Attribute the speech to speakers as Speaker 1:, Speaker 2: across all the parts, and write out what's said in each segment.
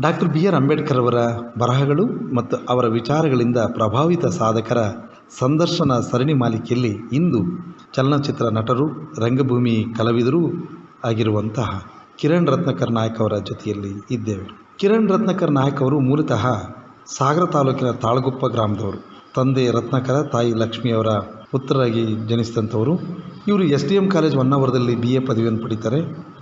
Speaker 1: Doctor B R Ambedkar ಅವರ ಬರಹಗಳು ಮತ್ತು ಅವರ ವಿಚಾರಗಳಿಂದ ಪ್ರಭಾವಿತ ಸಾಧಕರ ಸಂದರ್ಶನ ಸರಣಿ ಮಾಲಿಕೆಯಲ್ಲಿ ಇಂದು ಚಲನಚಿತ್ರ ನಟರು, ರಂಗಭೂಮಿ ಕಲಾವಿದರು ಆಗಿರುವಂತಹ ಕಿರಣ್ ರತ್ನಕರ್ ನಾಯಕ್ ಅವರ ಜೊತೆಯಲ್ಲಿ ಇದ್ದೇವೆ. ಕಿರಣ್ ರತ್ನಕರ್ ನಾಯಕ್ ಅವರು ಮೂಲತಃ ಸಾಗರ ತಾಲೂಕಿನ ತಾಳಗುಪ್ಪ ಗ್ರಾಮದವರು. ತಂದೆ ರತ್ನಕರ, ತಾಯಿ ಲಕ್ಷ್ಮಿಯವರ ಪುತ್ರರಾಗಿ ಜನಿಸಿದಂಥವರು. ಇವರು ಎಸ್ ಡಿ ಎಂ ಕಾಲೇಜ್ ಹೊನ್ನಾವರದಲ್ಲಿ ಬಿ ಎ ಪದವಿಯನ್ನು ಪಡಿತಾರೆ.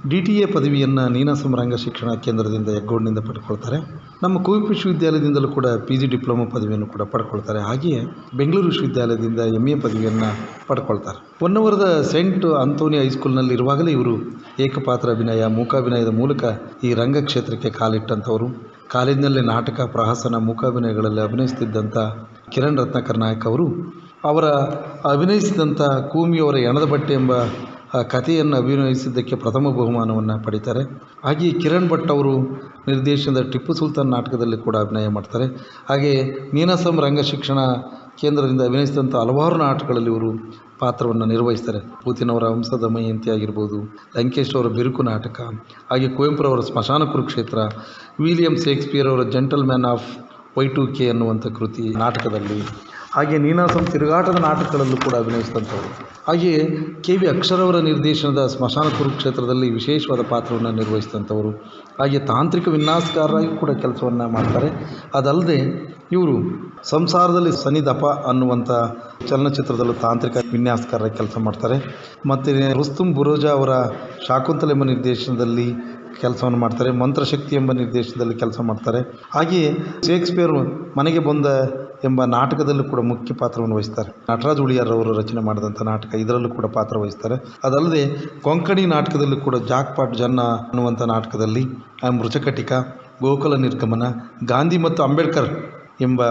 Speaker 1: ಡಿ ಟಿ ಎ ಪದವಿಯನ್ನು ನೀನಾಸಂ ರಂಗ ಶಿಕ್ಷಣ ಕೇಂದ್ರದಿಂದ ಹೆಗ್ಗೋಡಿನಿಂದ ಪಡ್ಕೊಳ್ತಾರೆ. ನಮ್ಮ ಕುವೆಂಪು ವಿಶ್ವವಿದ್ಯಾಲಯದಿಂದಲೂ ಕೂಡ ಪಿ ಜಿ ಡಿಪ್ಲೊಮಾ ಪದವಿಯನ್ನು ಕೂಡ ಪಡ್ಕೊಳ್ತಾರೆ. ಹಾಗೆಯೇ ಬೆಂಗಳೂರು ವಿಶ್ವವಿದ್ಯಾಲಯದಿಂದ ಎಂ ಎ ಪದವಿಯನ್ನು ಪಡ್ಕೊಳ್ತಾರೆ. ಹೊನ್ನಾವರದ ಸೆಂಟ್ ಅಂತೋನಿ ಹೈಸ್ಕೂಲ್ನಲ್ಲಿ ಇರುವಾಗಲೇ ಇವರು ಏಕಪಾತ್ರ ಅಭಿನಯ, ಮೂಕಾಭಿನಯದ ಮೂಲಕ ಈ ರಂಗಕ್ಷೇತ್ರಕ್ಕೆ ಕಾಲಿಟ್ಟಂಥವರು. ಕಾಲೇಜಿನಲ್ಲಿ ನಾಟಕ, ಪ್ರಹಸನ, ಮೂಕಾಭಿನಯಗಳಲ್ಲಿ ಅಭಿನಯಿಸುತ್ತಿದ್ದಂಥ ಕಿರಣ್ ರತ್ನಾಕರ್ ನಾಯಕ್ ಅವರು ಅವರ ಅಭಿನಯಿಸಿದಂಥ ಕೂಮಿಯವರ ಎಣದ ಬಟ್ಟೆ ಎಂಬ ಕಥೆಯನ್ನು ಅಭಿನಯಿಸಿದ್ದಕ್ಕೆ ಪ್ರಥಮ ಬಹುಮಾನವನ್ನು ಪಡಿತಾರೆ. ಹಾಗೆಯೇ ಕಿರಣ್ ಭಟ್ ಅವರು ನಿರ್ದೇಶನದ ಟಿಪ್ಪು ಸುಲ್ತಾನ್ ನಾಟಕದಲ್ಲಿ ಕೂಡ ಅಭಿನಯ ಮಾಡ್ತಾರೆ. ಹಾಗೆಯೇ ನೀನಾಸಂ ರಂಗ ಶಿಕ್ಷಣ ಕೇಂದ್ರದಿಂದ ಅಭಿನಯಿಸಿದಂಥ ಹಲವಾರು ನಾಟಕಗಳಲ್ಲಿ ಇವರು ಪಾತ್ರವನ್ನು ನಿರ್ವಹಿಸ್ತಾರೆ. ಪೂತಿನವರ ಹಂಸದ ಮಯಂತಿ ಆಗಿರ್ಬೋದು ಲಂಕೇಶ್ ಅವರ ಬಿರುಕು ನಾಟಕ, ಹಾಗೆ ಕುವೆಂಪುರವರ ಸ್ಮಶಾನ ಕುರುಕ್ಷೇತ್ರ, ವಿಲಿಯಂ ಶೇಕ್ಸ್ಪಿಯರ್ ಅವರ gentleman of Y two K ಅನ್ನುವಂಥ ಕೃತಿ ನಾಟಕದಲ್ಲಿ ಹಾಗೆ ನೀನಾಸಂ ತಿರುಗಾಟದ ನಾಟಕಗಳಲ್ಲೂ ಕೂಡ ಅಭಿನಯಿಸಿದಂಥವರು. ಹಾಗೆಯೇ ಕೆ ವಿ ಅಕ್ಷರವರ ನಿರ್ದೇಶನದ ಸ್ಮಶಾನ ಕುರುಕ್ಷೇತ್ರದಲ್ಲಿ ವಿಶೇಷವಾದ ಪಾತ್ರವನ್ನು ನಿರ್ವಹಿಸಿದಂಥವರು. ಹಾಗೆ ತಾಂತ್ರಿಕ ವಿನ್ಯಾಸಕಾರರಾಗಿ ಕೂಡ ಕೆಲಸವನ್ನು ಮಾಡ್ತಾರೆ. ಅದಲ್ಲದೆ ಇವರು ಸಂಸಾರದಲ್ಲಿ ಸನಿದಪ ಅನ್ನುವಂಥ ಚಲನಚಿತ್ರದಲ್ಲೂ ತಾಂತ್ರಿಕ ವಿನ್ಯಾಸಕಾರರಾಗಿ ಕೆಲಸ ಮಾಡ್ತಾರೆ. ಮತ್ತು ರುಸ್ತುಂ ಬುರೋಜಾ ಅವರ ಶಾಕುಂತಲೆಂಬ ನಿರ್ದೇಶನದಲ್ಲಿ ಕೆಲಸವನ್ನು ಮಾಡ್ತಾರೆ. ಮಂತ್ರಶಕ್ತಿ ಎಂಬ ನಿರ್ದೇಶನದಲ್ಲಿ ಕೆಲಸ ಮಾಡ್ತಾರೆ. ಹಾಗೆಯೇ ಶೇಕ್ಸ್ಪಿಯರ್ ಮನೆಗೆ ಬಂದ ಎಂಬ ನಾಟಕದಲ್ಲೂ ಕೂಡ ಮುಖ್ಯ ಪಾತ್ರವನ್ನು ವಹಿಸ್ತಾರೆ. ನಟರಾಜ್ ಉಳಿಯಾರವರು ರಚನೆ ಮಾಡಿದಂಥ ನಾಟಕ ಇದರಲ್ಲೂ ಕೂಡ ಪಾತ್ರ ವಹಿಸ್ತಾರೆ. ಅದಲ್ಲದೆ ಕೊಂಕಣಿ ನಾಟಕದಲ್ಲೂ ಕೂಡ ಜಾಕ್ಪಾಟ್ ಜನ್ನ ಅನ್ನುವಂಥ ನಾಟಕದಲ್ಲಿ ಮೃಚಕಟಿಕ, ಗೋಕುಲ ನಿರ್ಗಮನ, ಗಾಂಧಿ ಮತ್ತು ಅಂಬೇಡ್ಕರ್ ಎಂಬ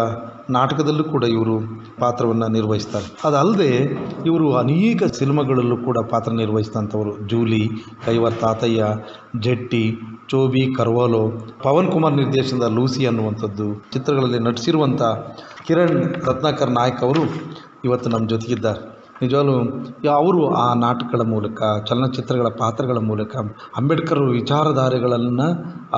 Speaker 1: ನಾಟಕದಲ್ಲೂ ಕೂಡ ಇವರು ಪಾತ್ರವನ್ನು ನಿರ್ವಹಿಸ್ತಾರೆ. ಅದಲ್ಲದೆ ಇವರು ಅನೇಕ ಸಿನಿಮಾಗಳಲ್ಲೂ ಕೂಡ ಪಾತ್ರ ನಿರ್ವಹಿಸಿದಂಥವರು. ಜೂಲಿ, ಕೈವರ್ ತಾತಯ್ಯ, ಜೆಟ್ಟಿ, ಚೋಬಿ, ಕರ್ವಾಲೋ, ಪವನ್ ಕುಮಾರ್ ನಿರ್ದೇಶನದ ಲೂಸಿ ಅನ್ನುವಂಥದ್ದು. ಚಿತ್ರಗಳಲ್ಲಿ ನಟಿಸಿರುವಂಥ ಕಿರಣ್ ರತ್ನಾಕರ್ ನಾಯಕ್ ಅವರು ಇವತ್ತು ನಮ್ಮ ಜೊತೆಗಿದ್ದಾರೆ. ನಿಜವಾಗ್ಲೂ ಅವರು ಆ ನಾಟಕಗಳ ಮೂಲಕ, ಚಲನಚಿತ್ರಗಳ ಪಾತ್ರಗಳ ಮೂಲಕ, ಅಂಬೇಡ್ಕರ್ ವಿಚಾರಧಾರೆಗಳನ್ನು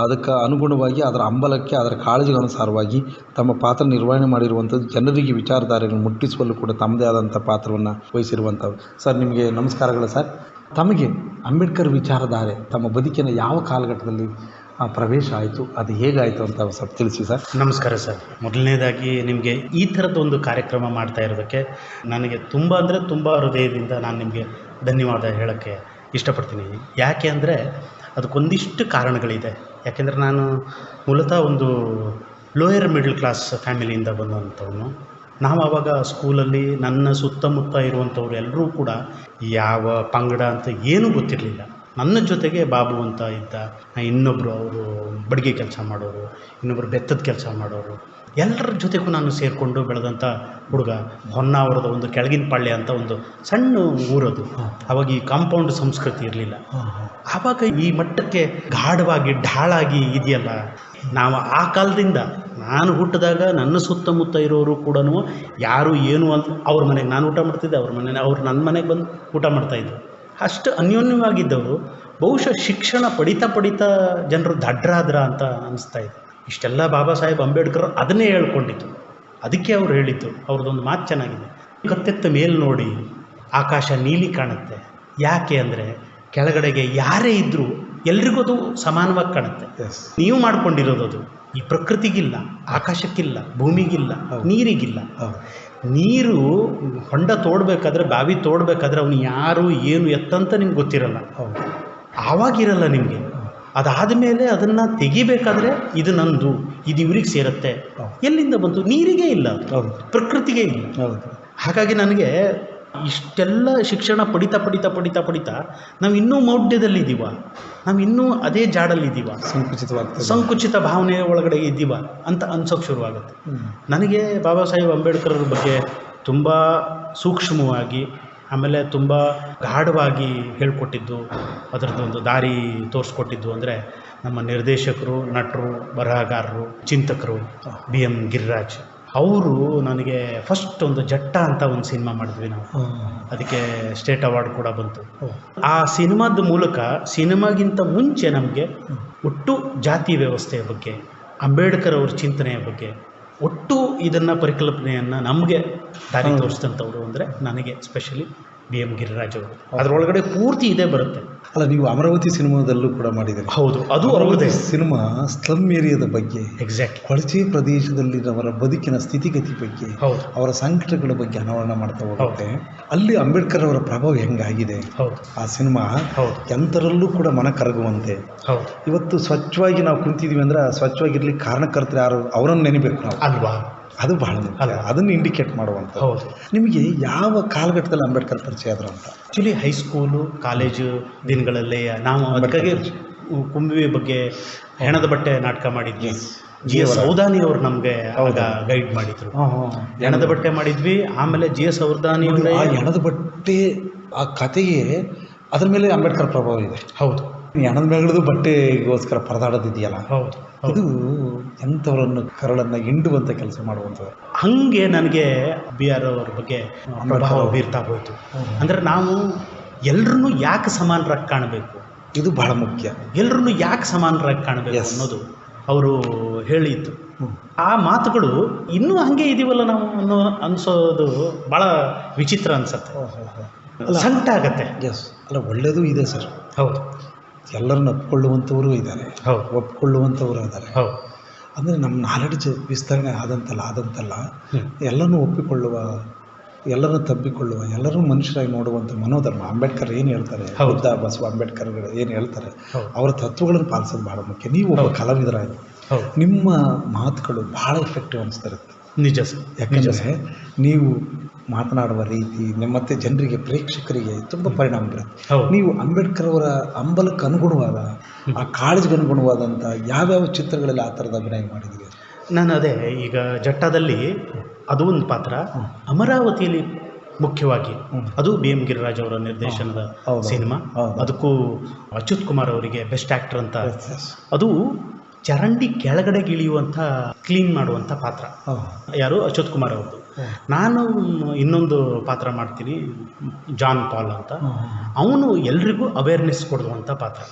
Speaker 1: ಅದಕ್ಕೆ ಅನುಗುಣವಾಗಿ, ಅದರ ಅಂಬಲಕ್ಕೆ, ಅದರ ಕಾಳಜಿಗೆ ಅನುಸಾರವಾಗಿ ತಮ್ಮ ಪಾತ್ರ ನಿರ್ವಹಣೆ ಮಾಡಿರುವಂಥದ್ದು ಜನರಿಗೆ ವಿಚಾರಧಾರೆಗಳನ್ನು ಮುಟ್ಟಿಸುವಲ್ಲೂ ಕೂಡ ತಮ್ಮದೇ ಆದಂಥ ಪಾತ್ರವನ್ನು ವಹಿಸಿರುವಂಥವು ಸರ್, ನಿಮಗೆ ನಮಸ್ಕಾರಗಳು ಸರ್. ತಮಗೆ ಅಂಬೇಡ್ಕರ್ ವಿಚಾರಧಾರೆ ತಮ್ಮ ಬದುಕಿನ ಯಾವ ಕಾಲಘಟ್ಟದಲ್ಲಿ ಆ, ಪ್ರವೇಶ ಆಯಿತು. ಅದು ಹೇಗಾಯಿತು ಅಂತ ಸ್ವಲ್ಪ ತಿಳಿಸಿ ಸರ್.
Speaker 2: ನಮಸ್ಕಾರ ಸರ್. ಮೊದಲನೇದಾಗಿ ನಿಮಗೆ ಈ ಥರದ ಒಂದು ಕಾರ್ಯಕ್ರಮ ಮಾಡ್ತಾ ಇರೋದಕ್ಕೆ ನನಗೆ ತುಂಬ ಅಂದರೆ ತುಂಬ ಹೃದಯದಿಂದ ನಾನು ನಿಮಗೆ ಧನ್ಯವಾದ ಹೇಳೋಕ್ಕೆ ಇಷ್ಟಪಡ್ತೀನಿ. ಯಾಕೆ ಅಂದರೆ ಅದಕ್ಕೊಂದಿಷ್ಟು ಕಾರಣಗಳಿದೆ. ಯಾಕೆಂದರೆ ನಾನು ಮೂಲತಃ ಒಂದು ಲೋಯರ್ ಮಿಡಲ್ ಕ್ಲಾಸ್ ಫ್ಯಾಮಿಲಿಯಿಂದ ಬಂದಂಥವನು. ನಾವು ಆವಾಗ ಸ್ಕೂಲಲ್ಲಿ ನನ್ನ ಸುತ್ತಮುತ್ತ ಇರುವಂಥವ್ರು ಎಲ್ಲರೂ ಕೂಡ ಯಾವ ಪಂಗಡ ಅಂತ ಏನೂ ಗೊತ್ತಿರಲಿಲ್ಲ. ನನ್ನ ಜೊತೆಗೆ ಬಾಬು ಅಂತ ಇದ್ದ ಇನ್ನೊಬ್ಬರು ಅವರು ಬಡಿಗೆ ಕೆಲಸ ಮಾಡೋರು ಇನ್ನೊಬ್ಬರು ಬೆತ್ತದ ಕೆಲಸ ಮಾಡೋರು, ಎಲ್ಲರ ಜೊತೆಗೂ ನಾನು ಸೇರಿಕೊಂಡು ಬೆಳೆದಂಥ ಹುಡುಗ ಹೊನ್ನಾವರದ ಒಂದು ಕೆಳಗಿನ ಪಾಳ್ಯ ಅಂತ ಒಂದು ಸಣ್ಣ ಊರದು. ಅವಾಗ ಈ ಕಾಂಪೌಂಡ್ ಸಂಸ್ಕೃತಿ ಇರಲಿಲ್ಲ. ಆವಾಗ ಈ ಮಟ್ಟಕ್ಕೆ ಗಾಢವಾಗಿ ಢಾಳಾಗಿ ಇದೆಯಲ್ಲ, ನಾವು ಆ ಕಾಲದಿಂದ ನಾನು ಹುಟ್ಟಿದಾಗ ನನ್ನ ಸುತ್ತಮುತ್ತ ಇರೋರು ಕೂಡ ಯಾರು ಏನು ಅಂತ ಅವ್ರ ಮನೆಗೆ ನಾನು ಊಟ ಮಾಡ್ತಿದ್ದೆ, ಅವ್ರ ಮನೆ ಅವ್ರು ನನ್ನ ಮನೆಗೆ ಬಂದು ಊಟ ಮಾಡ್ತಾಯಿದ್ರು ಅಷ್ಟು ಅನ್ಯೋನ್ಯವಾಗಿದ್ದವರು ಬಹುಶಃ ಶಿಕ್ಷಣ ಪಡಿತಾ ಪಡಿತಾ ಜನರು ದಡ್ರಾದ್ರ ಅಂತ ಅನಿಸ್ತಾ ಇದೆ. ಇಷ್ಟೆಲ್ಲ ಬಾಬಾ ಸಾಹೇಬ್ ಅಂಬೇಡ್ಕರ್ ಅದನ್ನೇ ಹೇಳ್ಕೊಂಡಿದ್ದು. ಅದಕ್ಕೆ ಅವ್ರು ಹೇಳಿದ್ದು, ಅವ್ರದ್ದೊಂದು ಮಾತು ಚೆನ್ನಾಗಿದೆ. ಕತ್ತೆತ್ತ ಮೇಲ್ ನೋಡಿ, ಆಕಾಶ ನೀಲಿ ಕಾಣುತ್ತೆ. ಯಾಕೆ ಅಂದರೆ, ಕೆಳಗಡೆಗೆ ಯಾರೇ ಇದ್ದರೂ ಎಲ್ರಿಗೂ ಅದು ಸಮಾನವಾಗಿ ಕಾಣುತ್ತೆ. ನೀವು ಮಾಡ್ಕೊಂಡಿರೋದು ಅದು. ಈ ಪ್ರಕೃತಿಗಿಲ್ಲ ಆಕಾಶಕ್ಕಿಲ್ಲ ಭೂಮಿಗಿಲ್ಲ ನೀರಿಗಿಲ್ಲ. ನೀರು ಹೊಂಡ ತೋಡ್ಬೇಕಾದ್ರೆ ಬಾವಿ ತೋಡ್ಬೇಕಾದ್ರೆ ಅವನು ಯಾರು ಏನು ಎತ್ತಂತ ನಿಮ್ಗೆ ಗೊತ್ತಿರಲ್ಲ.
Speaker 1: ಹೌದು.
Speaker 2: ಆವಾಗಿರಲ್ಲ ನಿಮಗೆ. ಅದಾದ ಮೇಲೆ ಅದನ್ನು ತೆಗಿಬೇಕಾದ್ರೆ ಇದು ನಂದು ಇದು ಇವ್ರಿಗೆ ಸೇರುತ್ತೆ. ಎಲ್ಲಿಂದ ಬಂತು? ನೀರಿಗೆ ಇಲ್ಲ
Speaker 1: ಹೌದು.
Speaker 2: ಪ್ರಕೃತಿಗೆ ಇಲ್ಲ.
Speaker 1: ಹೌದು.
Speaker 2: ಹಾಗಾಗಿ ನನಗೆ ಇಷ್ಟೆಲ್ಲ ಶಿಕ್ಷಣ ಪಡಿತಾ ಪಡಿತಾ ಪಡಿತಾ ಪಡಿತಾ ನಾವು ಇನ್ನೂ ಮೌಢ್ಯದಲ್ಲಿದ್ದೀವ. ನಾವು ಇನ್ನೂ ಅದೇ ಜಾಡಲ್ಲಿದ್ದೀವ.
Speaker 1: ಸಂಕುಚಿತವಾಗ್ತದೆ
Speaker 2: ಸಂಕುಚಿತ ಭಾವನೆ ಒಳಗಡೆ ಇದ್ದೀವ ಅಂತ ಅನ್ಸೋಕ್ಕೆ ಶುರುವಾಗುತ್ತೆ. ನನಗೆ ಬಾಬಾ ಸಾಹೇಬ್ ಅಂಬೇಡ್ಕರ್ ಅವ್ರ ಬಗ್ಗೆ ತುಂಬ ಸೂಕ್ಷ್ಮವಾಗಿ ಆಮೇಲೆ ತುಂಬ ಗಾಢವಾಗಿ ಹೇಳ್ಕೊಟ್ಟಿದ್ದು ಅದರದ್ದೊಂದು ದಾರಿ ತೋರಿಸ್ಕೊಟ್ಟಿದ್ದು ಅಂದರೆ ನಮ್ಮ ನಿರ್ದೇಶಕರು ನಟರು ಬರಹಗಾರರು ಚಿಂತಕರು ಬಿ ಎಂ ಗಿರಿರಾಜ್. ಅವರು ನನಗೆ ಫಸ್ಟ್ ಒಂದು ಜಟ್ಟ ಅಂತ ಒಂದು ಸಿನಿಮಾ ಮಾಡಿದ್ವಿ ನಾವು. ಅದಕ್ಕೆ ಸ್ಟೇಟ್ ಅವಾರ್ಡ್ ಕೂಡ ಬಂತು. ಆ ಸಿನಿಮಾದ ಮೂಲಕ ಸಿನಿಮಾಗಿಂತ ಮುಂಚೆ ನಮಗೆ ಒಟ್ಟು ಜಾತಿ ವ್ಯವಸ್ಥೆಯ ಬಗ್ಗೆ ಅಂಬೇಡ್ಕರ್ ಅವ್ರ ಚಿಂತನೆಯ ಬಗ್ಗೆ ಒಟ್ಟು ಇದನ್ನು ಪರಿಕಲ್ಪನೆಯನ್ನು ನಮಗೆ ದಾರಿ ತೋರಿಸಿದಂಥವ್ರು ಅಂದರೆ ನನಗೆ ಸ್ಪೆಷಲಿ ಬಿ ಎಂ ಗಿರಿರಾಜ್ ಅವರು. ಅದರೊಳಗಡೆ ಪೂರ್ತಿ ಇದೇ ಬರುತ್ತೆ.
Speaker 1: ಅಲ್ಲ ನೀವು ಅಮರಾವತಿ ಸಿನಿಮಾದಲ್ಲೂ ಕೂಡ ಮಾಡಿದ್ದೀರಿ.
Speaker 2: ಹೌದು ಅದು
Speaker 1: ಅಮರಾವತಿ ಸಿನಿಮಾ ಸ್ಲಮ್ ಏರಿಯಾದ ಬಗ್ಗೆ
Speaker 2: ಎಕ್ಸಾಕ್ಟ್
Speaker 1: ಕೊಳಚೆ ಪ್ರದೇಶದಲ್ಲಿರವರ ಬದುಕಿನ ಸ್ಥಿತಿಗತಿ ಬಗ್ಗೆ
Speaker 2: ಹೌದು.
Speaker 1: ಅವರ ಸಂಕಟಗಳ ಬಗ್ಗೆ ಅನಾವರಣ ಮಾಡ್ತಾ ಹೋಗುತ್ತೆ. ಅಲ್ಲಿ ಅಂಬೇಡ್ಕರ್ ಅವರ ಪ್ರಭಾವ ಹೆಂಗಾಗಿದೆ? ಆ ಸಿನಿಮಾ
Speaker 2: ಹೌದು.
Speaker 1: ಎಂತರಲ್ಲೂ ಕೂಡ ಮನ ಕರಗುವಂತೆ
Speaker 2: ಹೌದು.
Speaker 1: ಇವತ್ತು ಸ್ವಚ್ಛವಾಗಿ ನಾವು ಕುಂತಿದೀವಿ ಅಂದ್ರೆ ಸ್ವಚ್ಛವಾಗಿರ್ಲಿಕ್ಕೆ ಕಾರಣಕರ್ತರು ಯಾರು? ಅವರನ್ನು ನೆನಬೇಕು ನಾವು.
Speaker 2: ಅಲ್ವಾ?
Speaker 1: ಅದು ಬಹಳ
Speaker 2: ಅಲ್ಲ.
Speaker 1: ಅದನ್ನು ಇಂಡಿಕೇಟ್ ಮಾಡುವಂಥ
Speaker 2: ಹೌದು.
Speaker 1: ನಿಮಗೆ ಯಾವ ಕಾಲಘಟ್ಟದಲ್ಲಿ ಅಂಬೇಡ್ಕರ್ ಪರಿಚಯ ಆದರು ಅಂತ?
Speaker 2: ಆ್ಯಕ್ಚುಲಿ ಹೈಸ್ಕೂಲು ಕಾಲೇಜು ದಿನಗಳಲ್ಲೇ ನಾವು ಅದಕ್ಕಾಗಿ ಕುಂಬಿ ಬಗ್ಗೆ ಹೆಣದ ಬಟ್ಟೆ ನಾಟಕ ಮಾಡಿದ್ವಿ. ಜಿ ಎಸ್ ಸೌದಾನಿ ಅವರು ನಮಗೆ ಅವಾಗ ಗೈಡ್ ಮಾಡಿದ್ರು. ಹೆಣದ ಬಟ್ಟೆ ಮಾಡಿದ್ವಿ ಆಮೇಲೆ ಜಿ ಎಸ್ ಸೌದಾನಿ
Speaker 1: ಹೆಣದ ಬಟ್ಟೆ ಆ ಕತೆಗೆ ಅದ್ರ ಮೇಲೆ ಅಂಬೇಡ್ಕರ್ ಪ್ರಭಾವ ಇದೆ.
Speaker 2: ಹೌದು.
Speaker 1: ಎಣದ ಮೇಗಳದು ಬಟ್ಟೆಗೋಸ್ಕರ ಪರದಾಡೋದಿದೆಯಲ್ಲ?
Speaker 2: ಹೌದು
Speaker 1: ಅದು ಎಂಥವರನ್ನು ಕರಳನ್ನ ಹಿಂಡುವಂತ ಕೆಲಸ ಮಾಡುವಂಥದ್ದು?
Speaker 2: ಹಂಗೆ ನನಗೆ ಬಿ ಆರ್ ಅವ್ರ ಬಗ್ಗೆ ಪ್ರಭಾವ ಬೀರ್ತಾ ಹೋಯಿತು. ಅಂದ್ರೆ ನಾವು ಎಲ್ಲರೂ ಯಾಕೆ ಸಮಾನರಾಗಿ ಕಾಣಬೇಕು?
Speaker 1: ಇದು ಬಹಳ ಮುಖ್ಯ.
Speaker 2: ಎಲ್ಲರೂ ಯಾಕೆ ಸಮಾನರಾಗಿ ಕಾಣಬೇಕು. ಅನ್ನೋದು ಅವರು ಹೇಳಿದ್ದು. ಆ ಮಾತುಗಳು ಇನ್ನೂ ಹಂಗೆ ಇದೀವಲ್ಲ ನಾವು ಅನ್ನೋ ಅನ್ಸೋದು ಭಾಳ ವಿಚಿತ್ರ ಅನ್ಸತ್ತೆ. ಸಂಕಟ ಆಗತ್ತೆ.
Speaker 1: ಎಸ್ ಅಲ್ಲ ಒಳ್ಳೆಯದು ಇದೆ ಸರ್.
Speaker 2: ಹೌದು.
Speaker 1: ಎಲ್ಲರನ್ನು ಒಪ್ಕೊಳ್ಳುವಂಥವರು ಇದ್ದಾರೆ.
Speaker 2: ಹೌದು.
Speaker 1: ಒಪ್ಕೊಳ್ಳುವಂಥವರು ಇದ್ದಾರೆ.
Speaker 2: ಹೌದು.
Speaker 1: ಅಂದರೆ ನಮ್ಮ ನಾಲೆಡ್ಜ್ ವಿಸ್ತರಣೆ ಆದಂತಲ್ಲ ಆದಂತಲ್ಲ ಎಲ್ಲರನ್ನೂ ಒಪ್ಪಿಕೊಳ್ಳುವ ಎಲ್ಲರನ್ನು ತಬ್ಬಿಕೊಳ್ಳುವ ಎಲ್ಲರೂ ಮನುಷ್ಯರಾಗಿ ನೋಡುವಂಥ ಮನೋಧರ್ಮ ಅಂಬೇಡ್ಕರ್ ಏನು ಹೇಳ್ತಾರೆ. ಬುದ್ಧ ಬಸವ ಅಂಬೇಡ್ಕರ್ ಏನು ಹೇಳ್ತಾರೆ. ಅವರ ತತ್ವಗಳನ್ನು ಪಾಲಿಸೋದು ಬಹಳ ಮುಖ್ಯ. ನೀವು ಒಬ್ಬ. ಕಲಾವಿದರಾಗಿ ನಿಮ್ಮ ಮಾತುಗಳು ಬಹಳ ಎಫೆಕ್ಟಿವ್ ಅನಿಸ್ತಿರುತ್ತೆ
Speaker 2: ನಿಜ ಸರ್. ನಿಜ
Speaker 1: ಯಾಕಂದರೆ ನೀವು ಮಾತನಾಡುವ ರೀತಿ ಮತ್ತು ಜನರಿಗೆ ಪ್ರೇಕ್ಷಕರಿಗೆ ತುಂಬ ಪರಿಣಾಮ ಬೀರುತ್ತೆ. ನೀವು ಅಂಬೇಡ್ಕರ್ ಅವರ ಅಂಬಲಕ್ಕೆ ಅನುಗುಣವಾದ ಆ ಕಾಳಜಿಗೆ ಅನುಗುಣವಾದಂಥ ಯಾವ್ಯಾವ ಚಿತ್ರಗಳಲ್ಲಿ ಆ ಥರದ ಅಭಿನಯ ಮಾಡಿದ್ದೀರಿ?
Speaker 2: ನಾನು ಅದೇ ಈಗ ಜಟ್ಟದಲ್ಲಿ ಅದು ಒಂದು ಪಾತ್ರ. ಅಮರಾವತಿಯಲ್ಲಿ ಮುಖ್ಯವಾಗಿ. ಅದು ಬಿ ಎಂ ಗಿರಿರಾಜ್ ಅವರ ನಿರ್ದೇಶನದ. ಸಿನಿಮಾ. ಅದಕ್ಕೂ ಅಚ್ಯುತ್ ಕುಮಾರ್ ಅವರಿಗೆ ಬೆಸ್ಟ್ ಆ್ಯಕ್ಟರ್ ಅಂತ. ಅದು ಚರಂಡಿ ಕೆಳಗಡೆ ಇಳಿಯುವಂಥ ಕ್ಲೀನ್ ಮಾಡುವಂಥ ಪಾತ್ರ. ಯಾರು? ಅಶೋತ್ ಕುಮಾರ್ ಅವ್ರದ್ದು. ನಾನು ಇನ್ನೊಂದು ಪಾತ್ರ ಮಾಡ್ತೀನಿ ಜಾನ್ ಪಾಲ್ ಅಂತ. ಅವನು ಎಲ್ರಿಗೂ ಅವೇರ್ನೆಸ್ ಕೊಡುವಂಥ ಪಾತ್ರ.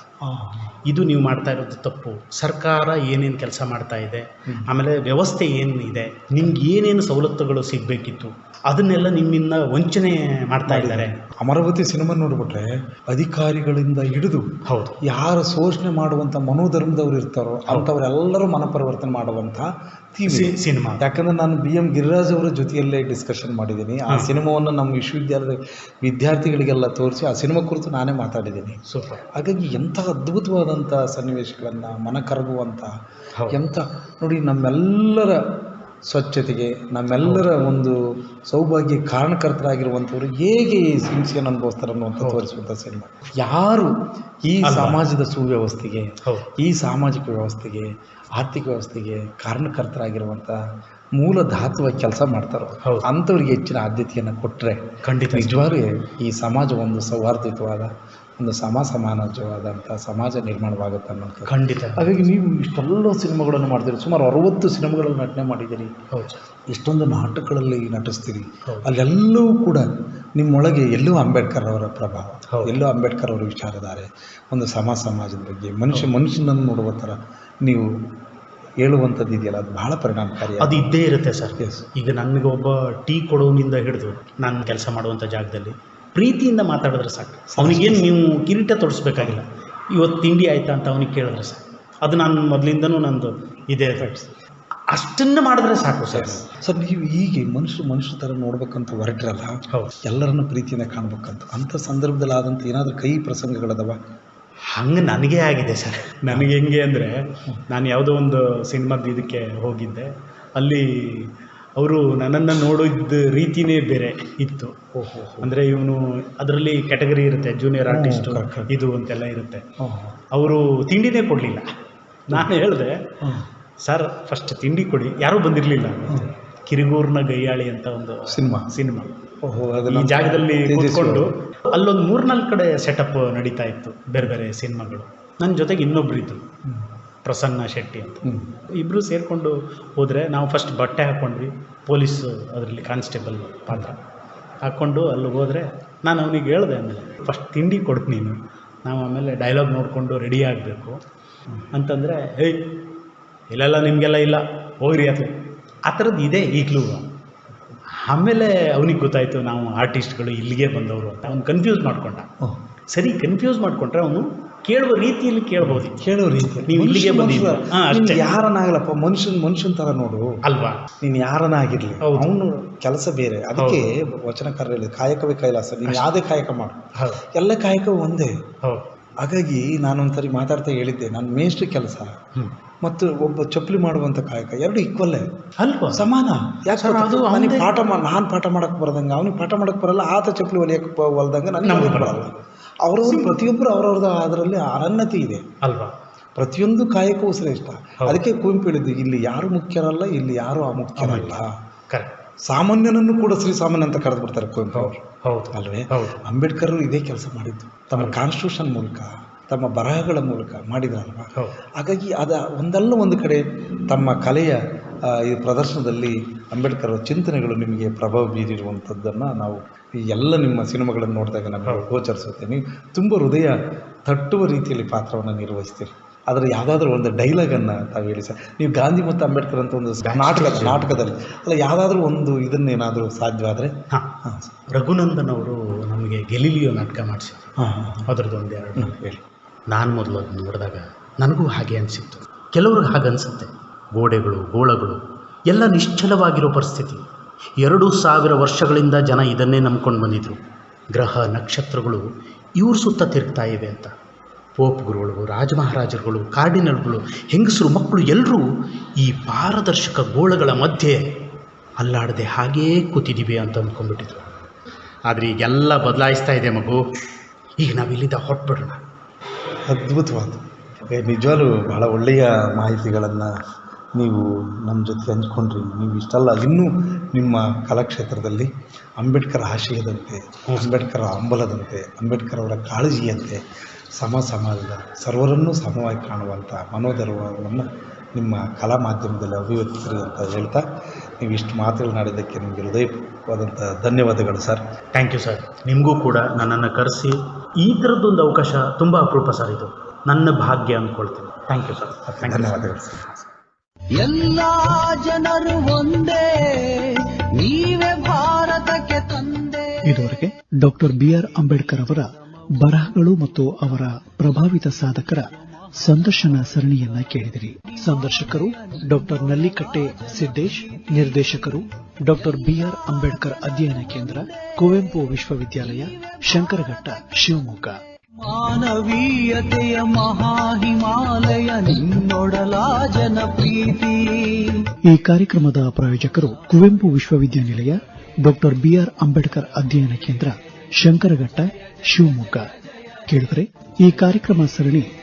Speaker 2: ಇದು ನೀವು ಮಾಡ್ತಾ ಇರೋದು ತಪ್ಪು. ಸರ್ಕಾರ ಏನೇನು ಕೆಲಸ ಮಾಡ್ತಾ ಇದೆ ಆಮೇಲೆ ವ್ಯವಸ್ಥೆ ಏನಿದೆ ನಿಮ್ಗೆ ಏನೇನು ಸವಲತ್ತುಗಳು ಸಿಗಬೇಕಿತ್ತು ಅದನ್ನೆಲ್ಲ ನಿಮ್ಮಿಂದ ವಂಚನೆ ಮಾಡ್ತಾ ಇದ್ದಾರೆ.
Speaker 1: ಅಮರಾವತಿ ಸಿನಿಮಾ ನೋಡ್ಬಿಟ್ರೆ ಅಧಿಕಾರಿಗಳಿಂದ ಹಿಡಿದು
Speaker 2: ಹೌದು.
Speaker 1: ಯಾರು ಶೋಷಣೆ ಮಾಡುವಂಥ ಮನೋಧರ್ಮದವ್ರು ಇರ್ತಾರೋ ಅಂಥವರೆಲ್ಲರೂ ಮನಪರಿವರ್ತನೆ ಮಾಡುವಂಥ
Speaker 2: ಸಿನಿಮಾ.
Speaker 1: ಯಾಕಂದ್ರೆ ನಾನು ಬಿ ಎಂ ಗಿರಿರಾಜ್ ಅವರ ಜೊತೆಯಲ್ಲೇ ಡಿಸ್ಕಷನ್ ಮಾಡಿದ್ದೀನಿ. ಆ ಸಿನಿಮಾವನ್ನು ನಮ್ಮ ವಿಶ್ವವಿದ್ಯಾಲಯದ ವಿದ್ಯಾರ್ಥಿಗಳಿಗೆಲ್ಲ ತೋರಿಸಿ ಆ ಸಿನಿಮಾ ಕುರಿತು ನಾನೇ ಮಾತಾಡಿದ್ದೀನಿ.
Speaker 2: ಸೂಪರ್.
Speaker 1: ಹಾಗಾಗಿ ಎಂಥ ಅದ್ಭುತವಾದಂಥ ಸನ್ನಿವೇಶಗಳನ್ನು ಮನ ಕರಗುವಂಥ ಎಂಥ ನೋಡಿ ನಮ್ಮೆಲ್ಲರ ಸ್ವಚ್ಛತೆಗೆ ನಮ್ಮೆಲ್ಲರ ಒಂದು ಸೌಭಾಗ್ಯ ಕಾರಣಕರ್ತರಾಗಿರುವಂಥವ್ರು ಹೇಗೆ ಈ ಹಿಂಸೆಯನ್ನು ಅನುಭವಿಸ್ತಾರೆ ಅನ್ನುವಂಥ ತೋರಿಸುವಂಥ ಸಿನಿಮಾ. ಯಾರು ಈ? ಸಮಾಜದ ಸುವ್ಯವಸ್ಥೆಗೆ ಈ ಸಾಮಾಜಿಕ ವ್ಯವಸ್ಥೆಗೆ ಆರ್ಥಿಕ ವ್ಯವಸ್ಥೆಗೆ ಕಾರಣಕರ್ತರಾಗಿರುವಂಥ ಮೂಲ ಧಾತುವಾಗಿ ಕೆಲಸ ಮಾಡ್ತಾರೋ. ಅಂಥವ್ರಿಗೆ ಹೆಚ್ಚಿನ ಆದ್ಯತೆಯನ್ನು ಕೊಟ್ಟರೆ
Speaker 2: ಖಂಡಿತ.
Speaker 1: ನಿಜವಾಗ್ಲೂ ಈ ಸಮಾಜ ಒಂದು ಸೌಹಾರ್ದಯುತವಾದ ಒಂದು ಸಮ ಸಮಾನಜವಾದಂಥ ಸಮಾಜ ನಿರ್ಮಾಣವಾಗುತ್ತೆ ಅನ್ನೋದು.
Speaker 2: ಖಂಡಿತ.
Speaker 1: ಹಾಗಾಗಿ ನೀವು ಇಷ್ಟೆಲ್ಲ ಸಿನಿಮಾಗಳನ್ನು ಮಾಡ್ತೀರಿ ಸುಮಾರು ಅರವತ್ತು ಸಿನಿಮಾಗಳಲ್ಲಿ ನಟನೆ ಮಾಡಿದ್ದೀರಿ.
Speaker 2: ಹೌದು.
Speaker 1: ಎಷ್ಟೊಂದು ನಾಟಕಗಳಲ್ಲಿ ನಟಿಸ್ತೀರಿ. ಅಲ್ಲೆಲ್ಲವೂ ಕೂಡ ನಿಮ್ಮೊಳಗೆ ಎಲ್ಲೂ ಅಂಬೇಡ್ಕರ್ ಅವರ ಪ್ರಭಾವ ಎಲ್ಲೋ ಅಂಬೇಡ್ಕರ್ ಅವರ ವಿಚಾರಧಾರೆ ಒಂದು ಸಮ ಸಮಾಜದ ಬಗ್ಗೆ ಮನುಷ್ಯ ಮನುಷ್ಯನನ್ನು ನೋಡುವ ಥರ ನೀವು ಹೇಳುವಂಥದ್ದು ಇದೆಯಲ್ಲ ಅದು ಬಹಳ ಪರಿಣಾಮಕಾರಿ
Speaker 2: ಅದು ಇದ್ದೇ ಇರುತ್ತೆ ಸರ್.
Speaker 1: ಎಸ್
Speaker 2: ಈಗ ನನಗೆ ಒಬ್ಬ ಟೀ ಕೊಡೋನಿಂದ ಹಿಡಿದು ನಾನು ಕೆಲಸ ಮಾಡುವಂಥ ಜಾಗದಲ್ಲಿ ಪ್ರೀತಿಯಿಂದ ಮಾತಾಡಿದ್ರೆ ಸಾಕು. ಅವನಿಗೇನು ನೀವು ಕಿರೀಟ ತೊಡಿಸ್ಬೇಕಾಗಿಲ್ಲ. ಇವತ್ತು ತಿಂಡಿ ಆಯ್ತಾ ಅಂತ ಅವನಿಗೆ ಕೇಳಿದ್ರೆ ಸಾಕು. ಅದು ನಾನು ಮೊದಲಿಂದನೂ ನಂದು ಇದೆ ಅಷ್ಟನ್ನು ಮಾಡಿದ್ರೆ ಸಾಕು ಸರ್.
Speaker 1: ಸರ್ ನೀವು ಹೀಗೆ ಮನುಷ್ಯ ಮನುಷ್ಯ ಥರ ನೋಡ್ಬೇಕಂತ ಹೊರಟ್ರಲ್ಲ
Speaker 2: ಹೌದು.
Speaker 1: ಎಲ್ಲರನ್ನು ಪ್ರೀತಿಯಿಂದ ಕಾಣ್ಬೇಕಂತ. ಅಂಥ ಸಂದರ್ಭದಲ್ಲಿ ಆದಂಥ ಏನಾದರೂ ಕೈ ಪ್ರಸಂಗಗಳದವ?
Speaker 2: ಹಂಗೆ ನನಗೆ ಆಗಿದೆ ಸರ್. ನನಗೆ ಹೆಂಗೆ ಅಂದರೆ ನಾನು ಯಾವುದೋ ಒಂದು ಸಿನಿಮಾದ ಇದಕ್ಕೆ ಹೋಗಿದ್ದೆ. ಅಲ್ಲಿ ಅವರು ನನ್ನನ್ನು ನೋಡಿದ ರೀತಿನೇ ಬೇರೆ ಇತ್ತು. ಅಂದರೆ ಇವನು ಅದರಲ್ಲಿ ಕ್ಯಾಟಗರಿ ಇರುತ್ತೆ ಜೂನಿಯರ್ ಆರ್ಟಿಸ್ಟು. ಇದು ಅಂತೆಲ್ಲ ಇರುತ್ತೆ. ಅವರು ತಿಂಡಿನೇ ಕೊಡಲಿಲ್ಲ. ನಾನು ಹೇಳಿದೆ ಸರ್ ಫಸ್ಟ್ ತಿಂಡಿ ಕೊಡಿ. ಯಾರೂ ಬಂದಿರಲಿಲ್ಲ. ಕಿರಿಗೂರ್ನ ಗೈಯಾಳಿ ಅಂತ ಒಂದು
Speaker 1: ಸಿನಿಮಾ.
Speaker 2: ಸಿನಿಮಾ.
Speaker 1: ಓಹೋ
Speaker 2: ಈ ಜಾಗದಲ್ಲಿ ಕೂತ್ಕೊಂಡು. ಅಲ್ಲೊಂದು ಮೂರ್ನಾಲ್ಕು ಕಡೆ ಸೆಟಪ್ ನಡೀತಾ ಇತ್ತು ಬೇರೆ ಬೇರೆ ಸಿನಿಮಾಗಳು. ನನ್ನ ಜೊತೆಗೆ ಇನ್ನೊಬ್ರು ಇದ್ರು ಪ್ರಸನ್ನ ಶೆಟ್ಟಿ ಅಂತ. ಇಬ್ಬರು ಸೇರಿಕೊಂಡು ಹೋದರೆ ನಾವು ಫಸ್ಟ್ ಬಟ್ಟೆ ಹಾಕ್ಕೊಂಡ್ವಿ ಪೊಲೀಸ್ ಅದರಲ್ಲಿ ಕಾನ್ಸ್ಟೇಬಲ್ ಪಾತ್ರ. ಹಾಕ್ಕೊಂಡು ಅಲ್ಲಿ ಹೋದರೆ ನಾನು ಅವನಿಗೆ ಹೇಳಿದೆ ಆಮೇಲೆ ಫಸ್ಟ್ ತಿಂಡಿ ಕೊಡ್ತೀನಿ ನೀನು ನಾವು ಆಮೇಲೆ ಡೈಲಾಗ್ ನೋಡಿಕೊಂಡು ರೆಡಿ ಆಗಬೇಕು. ಅಂತಂದರೆ ಏಯ್ ಇಲ್ಲೆಲ್ಲ ನಿಮಗೆಲ್ಲ ಇಲ್ಲ ಹೋಗ್ರಿ ಅದು ಆ ಥರದ್ದು ಇದೆ ಈಗಲೂ. ಆಮೇಲೆ ಅವನಿಗೆ ಗೊತ್ತಾಯಿತು ನಾವು ಆರ್ಟಿಸ್ಟ್ಗಳು ಇಲ್ಲಿಗೆ ಬಂದವರು ಅಂತ. ಅವ್ನು ಕನ್ಫ್ಯೂಸ್ ಮಾಡ್ಕೊಂಡ. ಸರಿ ಕನ್ಫ್ಯೂಸ್ ಮಾಡ್ಕೊಂಡ್ರೆ ಅವನು ಕೇಳುವ ರೀತಿಯಲ್ಲಿ ಕೇಳ್ಬೋದು.
Speaker 1: ಕೇಳುವ ರೀತಿ.
Speaker 2: ನೀವು ಇಲ್ಲಿಗೆ ಬಂದಿದ್ದೀರ.
Speaker 1: ಯಾರನ್ನಾಗಲಪ್ಪ ಮನುಷ್ಯನ್ ಮನುಷ್ಯನ್ ತರ ನೋಡು.
Speaker 2: ಅಲ್ವಾ?
Speaker 1: ನೀನು ಯಾರನ್ನಾಗಿರ್ಲಿ. ಅವನು ಕೆಲಸ ಬೇರೆ. ಅದಕ್ಕೆ ವಚನಕಾರ ಹೇಳಿ ಕಾಯಕವೇ ಕೈಲಾಸ. ನೀನು ಯಾವುದೇ ಕಾಯಕ ಮಾಡು. ಎಲ್ಲ ಕಾಯಕ ಒಂದೇ. ಹಾಗಾಗಿ ನಾನೊಂದ್ಸರಿ ಮಾತಾಡ್ತಾ ಹೇಳಿದ್ದೆ. ನಾನು ಮೇಷ್ಟ್ರ ಕೆಲಸ. ಮತ್ತು ಒಬ್ಬ ಚಪ್ಪಲಿ ಮಾಡುವಂತ ಕಾಯಕ. ಎರಡು ಈಕ್ವಲ್ಲೇ
Speaker 2: ಅಲ್ವಾ?
Speaker 1: ಸಮಾನ. ಯಾಕೆ
Speaker 2: ಅದು ಅವನಿಗೆ
Speaker 1: ಪಾಠ ನಾನು ಪಾಠ ಮಾಡಕ್ಕೆ ಬರದಂಗ ಅವನಿಗೆ ಪಾಠ ಮಾಡಕ್ಕೆ ಬರಲ್ಲ ಆತ ಚಪ್ಪಲಿ ಹೊಲಿಯಕ್ಕೆ ಹೊಲ್ದಂಗೆ ನನಗೆ ಬರಲ್ಲ. ಅವ್ರವ್ರು ಪ್ರತಿಯೊಬ್ಬರು ಅವರವ್ರದ್ದು ಅದರಲ್ಲಿ ಅನನ್ಯತೆ ಇದೆ.
Speaker 2: ಅಲ್ವಾ?
Speaker 1: ಪ್ರತಿಯೊಂದು ಕಾಯಕವೂ ಶ್ರೇಷ್ಠ. ಅದಕ್ಕೆ ಕುವೆಂಪು ಹೇಳಿದ್ದು ಇಲ್ಲಿ ಯಾರು ಮುಖ್ಯರಲ್ಲ ಇಲ್ಲಿ ಯಾರು ಅಮುಖ್ಯರಲ್ಲ.
Speaker 2: ಕರೆಕ್ಟ್
Speaker 1: ಸಾಮಾನ್ಯನನ್ನು ಕೂಡ ಶ್ರೀ ಸಾಮಾನ್ಯ ಅಂತ ಕರೆದು ಬಿಡ್ತಾರೆ ಕುವೆಂಪು ಅವರು.
Speaker 2: ಹೌದು.
Speaker 1: ಅಲ್ವೇ?
Speaker 2: ಹೌದು.
Speaker 1: ಅಂಬೇಡ್ಕರ್ ಇದೇ ಕೆಲಸ ಮಾಡಿದ್ದು. ತಮ್ಮ ಕಾನ್ಸ್ಟಿಟ್ಯೂಷನ್ ಮೂಲಕ. ತಮ್ಮ ಬರಹಗಳ ಮೂಲಕ ಮಾಡಿದ್ರಲ್ವ ಹಾಗಾಗಿ ಅದ ಒಂದಲ್ಲ ಒಂದು ಕಡೆ ತಮ್ಮ ಕಲೆಯ ಈ ಪ್ರದರ್ಶನದಲ್ಲಿ ಅಂಬೇಡ್ಕರ್ ಅವರ ಚಿಂತನೆಗಳು ನಿಮಗೆ ಪ್ರಭಾವ ಬೀರಿರುವಂಥದ್ದನ್ನು ನಾವು ಈ ಎಲ್ಲ ನಿಮ್ಮ ಸಿನಿಮಾಗಳನ್ನು ನೋಡಿದಾಗ ನಾನು ಗೋಚರಿಸುತ್ತೆ ನೀವು ತುಂಬ ಹೃದಯ ತಟ್ಟುವ ರೀತಿಯಲ್ಲಿ ಪಾತ್ರವನ್ನು ನಿರ್ವಹಿಸ್ತೀರಿ. ಆದರೆ ಯಾವುದಾದ್ರೂ ಒಂದು ಡೈಲಾಗನ್ನು ತಾವು ಹೇಳಿ ಸರ್. ನೀವು ಗಾಂಧಿ ಮತ್ತು ಅಂಬೇಡ್ಕರ್ ಅಂತ ಒಂದು ನಾಟಕ ನಾಟಕದಲ್ಲಿ ಅಲ್ಲ ಯಾವುದಾದ್ರೂ ಒಂದು ಇದನ್ನೇನಾದರೂ ಸಾಧ್ಯವಾದರೆ
Speaker 2: ಹಾಂ.
Speaker 1: ಹಾಂ.
Speaker 2: ರಘುನಂದನ್ ಅವರು ನಮಗೆ ಗೆಲಿಲಿಯೋ ನಾಟಕ ಮಾಡಿಸಿದ್ರು.
Speaker 1: ಹಾಂ
Speaker 2: ಅದರದ್ದು ಒಂದು ಎರಡು
Speaker 1: ಹೇಳಿ.
Speaker 2: ನಾನು ಮೊದಲು ಅದನ್ನ ನೋಡಿದಾಗ ನನಗೂ ಹಾಗೆ ಅನಿಸಿತ್ತು. ಕೆಲವ್ರಿಗೆ ಹಾಗೆ ಅನಿಸುತ್ತೆ. ಗೋಡೆಗಳು, ಗೋಳಗಳು, ಎಲ್ಲ ನಿಶ್ಚಲವಾಗಿರೋ ಪರಿಸ್ಥಿತಿ. ಎರಡು ಸಾವಿರ ವರ್ಷಗಳಿಂದ ಜನ ಇದನ್ನೇ ನಂಬ್ಕೊಂಡು ಬಂದಿದ್ರು. ಗ್ರಹ, ನಕ್ಷತ್ರಗಳು ಇವ್ರ ಸುತ್ತ ತಿರುಗ್ತಾ ಇವೆ ಅಂತ. ಪೋಪ್ ಗುರುಗಳು, ರಾಜಮಹಾರಾಜರುಗಳು, ಕಾರ್ಡಿನಲ್ಗಳು, ಹೆಂಗಸರು, ಮಕ್ಕಳು ಎಲ್ಲರೂ ಈ ಪಾರದರ್ಶಕ ಗೋಳಗಳ ಮಧ್ಯೆ ಅಲ್ಲಾಡದೆ ಹಾಗೇ ಕೂತಿದ್ದೀವಿ ಅಂತ ಅಂದ್ಕೊಂಡ್ಬಿಟ್ಟಿದ್ರು ಆದರೆ ಈಗೆಲ್ಲ ಬದಲಾಯಿಸ್ತಾ ಇದೆ ಮಗು. ಈಗ ನಾವು ನಾವಿಲ್ಲಿಂದ ಹೊರಟ್ಬಿಡೋಣ.
Speaker 1: ಅದ್ಭುತವಾದ ನಿಜವಾಗಲೂ ಬಹಳ ಒಳ್ಳೆಯ ಮಾಹಿತಿಗಳನ್ನು ನೀವು ನಮ್ಮ ಜೊತೆ ಹಂಚ್ಕೊಂಡ್ರಿ. ನೀವು ಇಷ್ಟಲ್ಲ, ಇನ್ನೂ ನಿಮ್ಮ ಕಲಾಕ್ಷೇತ್ರದಲ್ಲಿ ಅಂಬೇಡ್ಕರ್ ಆಶಯದಂತೆ ಅಂಬೇಡ್ಕರ್ ಹಂಬಲದಂತೆ ಅಂಬೇಡ್ಕರ್ ಅವರ ಕಾಳಜಿಯಂತೆ ಸಮ ಸಮಾಜದ ಸರ್ವರನ್ನೂ ಸಮವಾಗಿ ಕಾಣುವಂಥ ಮನೋಧರ್ಮವನ್ನು ನಿಮ್ಮ ಕಲಾ ಮಾಧ್ಯಮದಲ್ಲಿ ಅಭಿವ್ಯಕ್ತಿಸಿರಿ ಅಂತ ಹೇಳ್ತಾ, ನೀವು ಇಷ್ಟು ಮಾತುಗಳನ್ನಾಡಿದ್ದಕ್ಕೆ ನಿಮಗೆ ಹೃದಯವಾದಂಥ ಧನ್ಯವಾದಗಳು ಸರ್.
Speaker 2: ಥ್ಯಾಂಕ್ ಯು ಸರ್ ನಿಮಗೂ ಕೂಡ ನನ್ನನ್ನು ಕರೆಸಿ ಈ ಥರದ್ದೊಂದು ಅವಕಾಶ ತುಂಬ ಅಪರೂಪ ಸರ್ ಇದು. ನನ್ನ ಭಾಗ್ಯ ಅಂದ್ಕೊಳ್ತೀನಿ thank you sir thank you
Speaker 1: ಧನ್ಯವಾದಗಳು ಸರ್.
Speaker 3: ಎಲ್ಲಾ ಜನರು ಒಂದೇ ನೀವೇ ಭಾರತಕ್ಕೆ ತಂದೆ.
Speaker 4: ಇದುವರೆಗೆ ಡಾಕ್ಟರ್ ಬಿಆರ್ ಅಂಬೇಡ್ಕರ್ ಅವರ ಬರಹಗಳು ಮತ್ತು ಅವರ ಪ್ರಭಾವಿತ ಸಾಧಕರ ಸಂದರ್ಶನ ಸರಣಿಯನ್ನ ಕೇಳಿದಿರಿ. ಸಂದರ್ಶಕರು ಡಾಕ್ಟರ್ ನಲ್ಲಿಕಟ್ಟೆ ಸಿದ್ದೇಶ್ ನಿರ್ದೇಶಕರು ಡಾಕ್ಟರ್ ಬಿಆರ್ ಅಂಬೇಡ್ಕರ್ ಅಧ್ಯಯನ ಕೇಂದ್ರ ಕುವೆಂಪು ವಿಶ್ವವಿದ್ಯಾಲಯ ಶಂಕರಘಟ್ಟ ಶಿವಮೊಗ್ಗ.
Speaker 3: ಮಾನವೀಯತೆಯ ಮಹಾಹಿಮಾಲಯ ನಿನ್ನೊಡಲ ಜನಪ್ರೀತಿ
Speaker 4: ಈ ಕಾರ್ಯಕ್ರಮದ ಪ್ರಾಯೋಜಕರು ಕುವೆಂಪು ವಿಶ್ವವಿದ್ಯಾನಿಲಯ ಡಾಕ್ಟರ್ ಬಿಆರ್ ಅಂಬೇಡ್ಕರ್ ಅಧ್ಯಯನ ಕೇಂದ್ರ ಶಂಕರಘಟ್ಟ ಶಿವಮೊಗ್ಗ. ಕೇಳಿದರೆ ಈ ಕಾರ್ಯಕ್ರಮ ಸರಣಿ